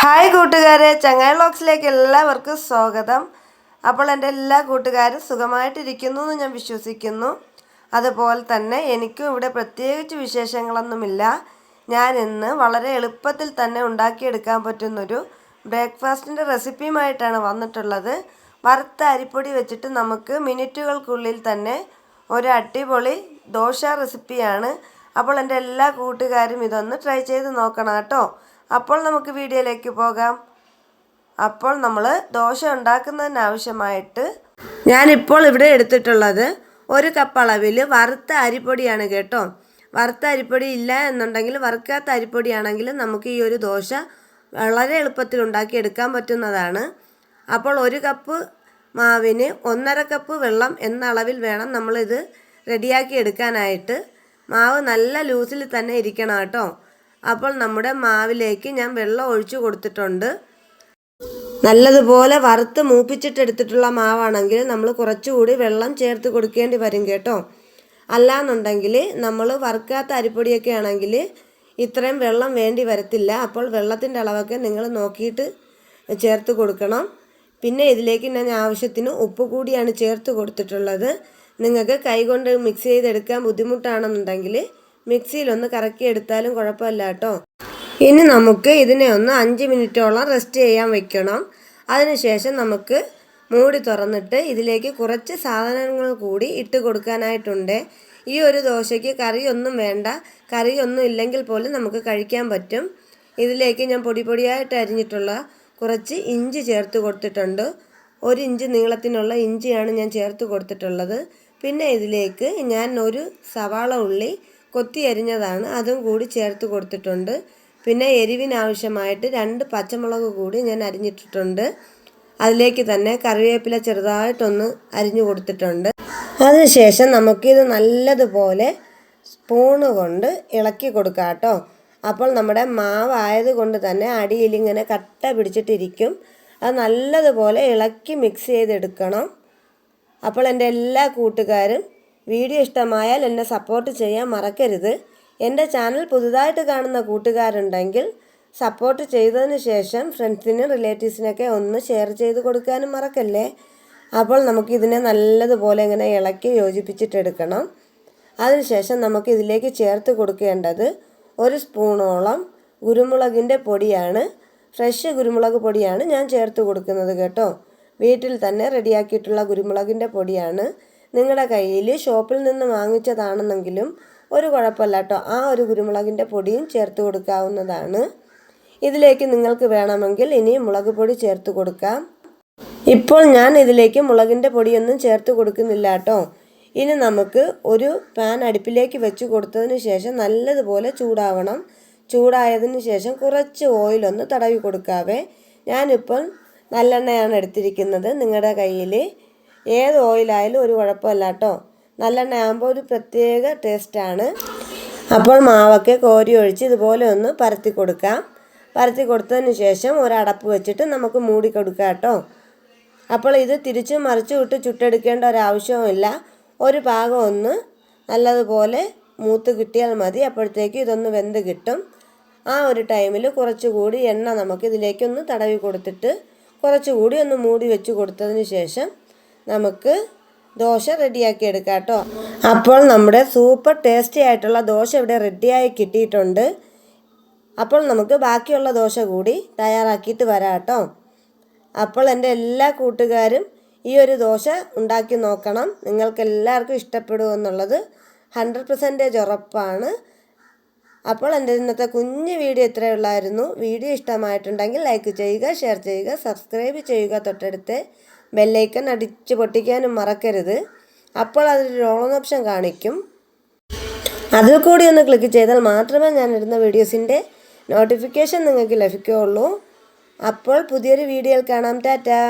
Hi കൂട്ടുകാരെ ചങ്ങായി ബ്ലോഗ്സിലേക്ക് എല്ലാവർക്കും സ്വാഗതം. അപ്പോൾ എന്റെ എല്ലാ കൂട്ടുകാരും സുഖമായിട്ടിരിക്കുന്നു എന്ന് ഞാൻ വിശ്വസിക്കുന്നു. അതുപോലെ തന്നെ എനിക്കും ഇവിടെ പ്രത്യേകിച്ച് വിശേഷങ്ങളൊന്നുമില്ല. ഞാൻ ഇന്ന് വളരെ എളുപ്പത്തിൽ തന്നെ ഉണ്ടാക്കിയെടുക്കാൻ പറ്റുന്നൊരു ബ്രേക്ക്ഫാസ്റ്റിന്റെ റെസിപ്പിയുമായിട്ടാണ് വന്നിട്ടുള്ളത്. വറുത്ത അരിപ്പൊടി വെച്ചിട്ട് നമുക്ക് മിനിറ്റുകൾക്കുള്ളിൽ തന്നെ ഒരു അടിപൊളി ദോശ റെസിപ്പിയാണ്. അപ്പോൾ എന്റെ എല്ലാ കൂട്ടുകാരും ഇതൊന്ന് ട്രൈ ചെയ്ത് നോക്കണം കേട്ടോ. അപ്പോൾ നമുക്ക് വീഡിയോയിലേക്ക് പോകാം. അപ്പോൾ നമ്മൾ ദോശ ഉണ്ടാക്കുന്നതിന് ആവശ്യമായിട്ട് ഞാനിപ്പോൾ ഇവിടെ എടുത്തിട്ടുള്ളത് ഒരു കപ്പ് അളവിൽ വറുത്ത അരിപ്പൊടിയാണ് കേട്ടോ. വറുത്ത അരിപ്പൊടി ഇല്ല എന്നുണ്ടെങ്കിൽ വറുക്കാത്ത അരിപ്പൊടിയാണെങ്കിൽ നമുക്ക് ഈ ഒരു ദോശ വളരെ എളുപ്പത്തിൽ ഉണ്ടാക്കി എടുക്കാൻ പറ്റുന്നതാണ്. അപ്പോൾ ഒരു കപ്പ് മാവിന് ഒന്നര കപ്പ് വെള്ളം എന്ന അളവിൽ വേണം നമ്മളിത് റെഡിയാക്കി എടുക്കാനായിട്ട്. മാവ് നല്ല ലൂസിൽ തന്നെ ഇരിക്കണം കേട്ടോ. അപ്പോൾ നമ്മുടെ മാവിലേക്ക് ഞാൻ വെള്ളം ഒഴിച്ചു കൊടുത്തിട്ടുണ്ട്. നല്ലതുപോലെ വറുത്ത് മൂപ്പിച്ചിട്ടെടുത്തിട്ടുള്ള മാവാണെങ്കിൽ നമ്മൾ കുറച്ചുകൂടി വെള്ളം ചേർത്ത് കൊടുക്കേണ്ടി വരും കേട്ടോ. അല്ലാന്നുണ്ടെങ്കിൽ നമ്മൾ വറുക്കാത്ത അരിപ്പൊടിയൊക്കെ ആണെങ്കിൽ ഇത്രയും വെള്ളം വേണ്ടി വരത്തില്ല. അപ്പോൾ വെള്ളത്തിന്റെ അളവൊക്കെ നിങ്ങൾ നോക്കിയിട്ട് ചേർത്ത് കൊടുക്കണം. പിന്നെ ഇതിലേക്ക് ഞാൻ ആവശ്യത്തിന് ഉപ്പ് കൂടിയാണ് ചേർത്ത് കൊടുത്തിട്ടുള്ളത്. നിങ്ങൾക്ക് കൈകൊണ്ട് മിക്സ് ചെയ്തെടുക്കാൻ ബുദ്ധിമുട്ടാണെന്നുണ്ടെങ്കിൽ മിക്സിയിലൊന്ന് കറക്കി എടുത്താലും കുഴപ്പമില്ല കേട്ടോ. ഇനി നമുക്ക് ഇതിനെ ഒന്ന് അഞ്ച് മിനിറ്റോളം റെസ്റ്റ് ചെയ്യാൻ വെക്കണം. അതിനുശേഷം നമുക്ക് മൂടി തുറന്നിട്ട് ഇതിലേക്ക് കുറച്ച് സാധനങ്ങൾ കൂടി ഇട്ട് കൊടുക്കാനായിട്ടുണ്ട്. ഈ ഒരു ദോശയ്ക്ക് കറിയൊന്നും വേണ്ട. കറിയൊന്നും ഇല്ലെങ്കിൽ പോലും നമുക്ക് കഴിക്കാൻ പറ്റും. ഇതിലേക്ക് ഞാൻ പൊടി പൊടിയായിട്ട് അരിഞ്ഞിട്ടുള്ള കുറച്ച് ഇഞ്ചി ചേർത്ത് കൊടുത്തിട്ടുണ്ട്. ഒരു ഇഞ്ച് നീളത്തിനുള്ള ഇഞ്ചിയാണ് ഞാൻ ചേർത്ത് കൊടുത്തിട്ടുള്ളത്. പിന്നെ ഇതിലേക്ക് ഞാൻ ഒരു സവാള ഉള്ളി കൊത്തി അരിഞ്ഞതാണ് അതും കൂടി ചേർത്ത് കൊടുത്തിട്ടുണ്ട്. പിന്നെ എരിവിനാവശ്യമായിട്ട് രണ്ട് പച്ചമുളക് കൂടി ഞാൻ അരിഞ്ഞിട്ടിട്ടുണ്ട്. അതിലേക്ക് തന്നെ കറിവേപ്പില ചെറുതായിട്ടൊന്ന് അരിഞ്ഞു കൊടുത്തിട്ടുണ്ട്. അതിനുശേഷം നമുക്കിത് നല്ലതുപോലെ സ്പൂണ് കൊണ്ട് ഇളക്കി കൊടുക്കാം കേട്ടോ. അപ്പോൾ നമ്മുടെ മാവായത് കൊണ്ട് തന്നെ അടിയിൽ ഇങ്ങനെ കട്ട പിടിച്ചിട്ടിരിക്കും. അത് നല്ലതുപോലെ ഇളക്കി മിക്സ് ചെയ്തെടുക്കണം. അപ്പോൾ എന്റെ എല്ലാ കൂട്ടുകാരും വീഡിയോ ഇഷ്ടമായാൽ എന്നെ സപ്പോർട്ട് ചെയ്യാൻ മറക്കരുത്. എന്റെ ചാനൽ പുതുതായിട്ട് കാണുന്ന കൂട്ടുകാരുണ്ടെങ്കിൽ സപ്പോർട്ട് ചെയ്തതിന് ശേഷം ഫ്രണ്ട്സിനും റിലേറ്റീവ്സിനൊക്കെ ഒന്ന് ഷെയർ ചെയ്ത് കൊടുക്കാനും മറക്കല്ലേ? അപ്പോൾ നമുക്കിതിനെ നല്ലതുപോലെ ഇങ്ങനെ ഇളക്കി യോജിപ്പിച്ചിട്ടെടുക്കണം. അതിനുശേഷം നമുക്ക് ഇതിലേക്ക് ചേർത്ത് കൊടുക്കേണ്ടത് ഒരു സ്പൂണോളം കുരുമുളകിന്റെ പൊടിയാണ്. ഫ്രഷ് കുരുമുളക് പൊടിയാണ് ഞാൻ ചേർത്ത് കൊടുക്കുന്നത് കേട്ടോ. വീട്ടിൽ തന്നെ റെഡിയാക്കിയിട്ടുള്ള കുരുമുളകിന്റെ പൊടിയാണ്. നിങ്ങളുടെ കയ്യിൽ ഷോപ്പിൽ നിന്ന് വാങ്ങിച്ചതാണെന്നെങ്കിലും ഒരു കുഴപ്പമില്ല കേട്ടോ ആ ഒരു കുരുമുളകിന്റെ പൊടിയും ചേർത്ത് കൊടുക്കാവുന്നതാണ്. ഇതിലേക്ക് നിങ്ങൾക്ക് വേണമെങ്കിൽ ഇനി മുളക് പൊടി ചേർത്ത് കൊടുക്കാം. ഇപ്പോൾ ഞാൻ ഇതിലേക്ക് മുളകിന്റെ പൊടിയൊന്നും ചേർത്ത് കൊടുക്കുന്നില്ല കേട്ടോ ഇനി നമുക്ക് ഒരു പാൻ അടുപ്പിലേക്ക് വെച്ച് കൊടുത്തതിന് ശേഷം നല്ലതുപോലെ ചൂടാവണം. ചൂടായതിന് ശേഷം കുറച്ച് ഓയിലൊന്ന് തടവി കൊടുക്കാവേ. ഞാനിപ്പോൾ നല്ലെണ്ണയാണ് എടുത്തിരിക്കുന്നത്. നിങ്ങളുടെ കയ്യിൽ ഏത് ഓയിലായാലും ഒരു കുഴപ്പമില്ല കേട്ടോ. നല്ലെണ്ണ ആകുമ്പോൾ ഒരു പ്രത്യേക ടേസ്റ്റാണ്. അപ്പോൾ മാവൊക്കെ കോരി ഒഴിച്ച് ഇതുപോലെ ഒന്ന് പരത്തി കൊടുക്കാം. പരത്തി കൊടുത്തതിന് ശേഷം ഒരടപ്പ് വെച്ചിട്ട് നമുക്ക് മൂടി കൊടുക്കാം കേട്ടോ. അപ്പോൾ ഇത് തിരിച്ച് മറിച്ചു വിട്ട് ചുട്ടെടുക്കേണ്ട ഒരാവശ്യവുമില്ല ഒരു ഭാഗം ഒന്ന് നല്ലതുപോലെ മൂത്ത് കിട്ടിയാൽ മതി. അപ്പോഴത്തേക്ക് ഇതൊന്ന് വെന്ത് കിട്ടും. ആ ഒരു ടൈമിൽ കുറച്ചുകൂടി എണ്ണ നമുക്ക് ഇതിലേക്കൊന്ന് തടവി കൊടുത്തിട്ട് കുറച്ചുകൂടി ഒന്ന് മൂടി വെച്ച് കൊടുത്തതിന് ശേഷം നമുക്ക് ദോശ റെഡിയാക്കി എടുക്കാം കേട്ടോ. അപ്പോൾ നമ്മുടെ സൂപ്പർ ടേസ്റ്റി ആയിട്ടുള്ള ദോശ ഇവിടെ റെഡിയായി കിട്ടിയിട്ടുണ്ട്. അപ്പോൾ നമുക്ക് ബാക്കിയുള്ള ദോശ കൂടി തയ്യാറാക്കിയിട്ട് വരാം കേട്ടോ. അപ്പോൾ എന്റെ എല്ലാ കൂട്ടുകാരും ഈ ഒരു ദോശ ഉണ്ടാക്കി നോക്കണം. നിങ്ങൾക്ക് എല്ലാവർക്കും ഇഷ്ടപ്പെടുമെന്നുള്ളത് ഹൺഡ്രഡ് പെർസെന്റേജ് ഉറപ്പാണ്. അപ്പോൾ എന്റെ ഇന്നത്തെ കുഞ്ഞു വീഡിയോ ഇത്രയേ ഉള്ളായിരുന്നു. വീഡിയോ ഇഷ്ടമായിട്ടുണ്ടെങ്കിൽ ലൈക്ക് ചെയ്യുക ഷെയർ ചെയ്യുക സബ്സ്ക്രൈബ് ചെയ്യുക. തൊട്ടടുത്ത് ബെല്ലൈക്കൺ അടിച്ച് പൊട്ടിക്കാനും മറക്കരുത്. അപ്പോൾ അതൊരു ഓൺ ഓപ്ഷൻ കാണിക്കും. അതിൽ കൂടി ഒന്ന് ക്ലിക്ക് ചെയ്താൽ മാത്രമേ ഞാൻ ഇടുന്ന വീഡിയോസിന്റെ നോട്ടിഫിക്കേഷൻ നിങ്ങൾക്ക് ലഭിക്കുകയുള്ളൂ. അപ്പോൾ പുതിയൊരു വീഡിയോയിൽ കാണാം. ടാറ്റാ.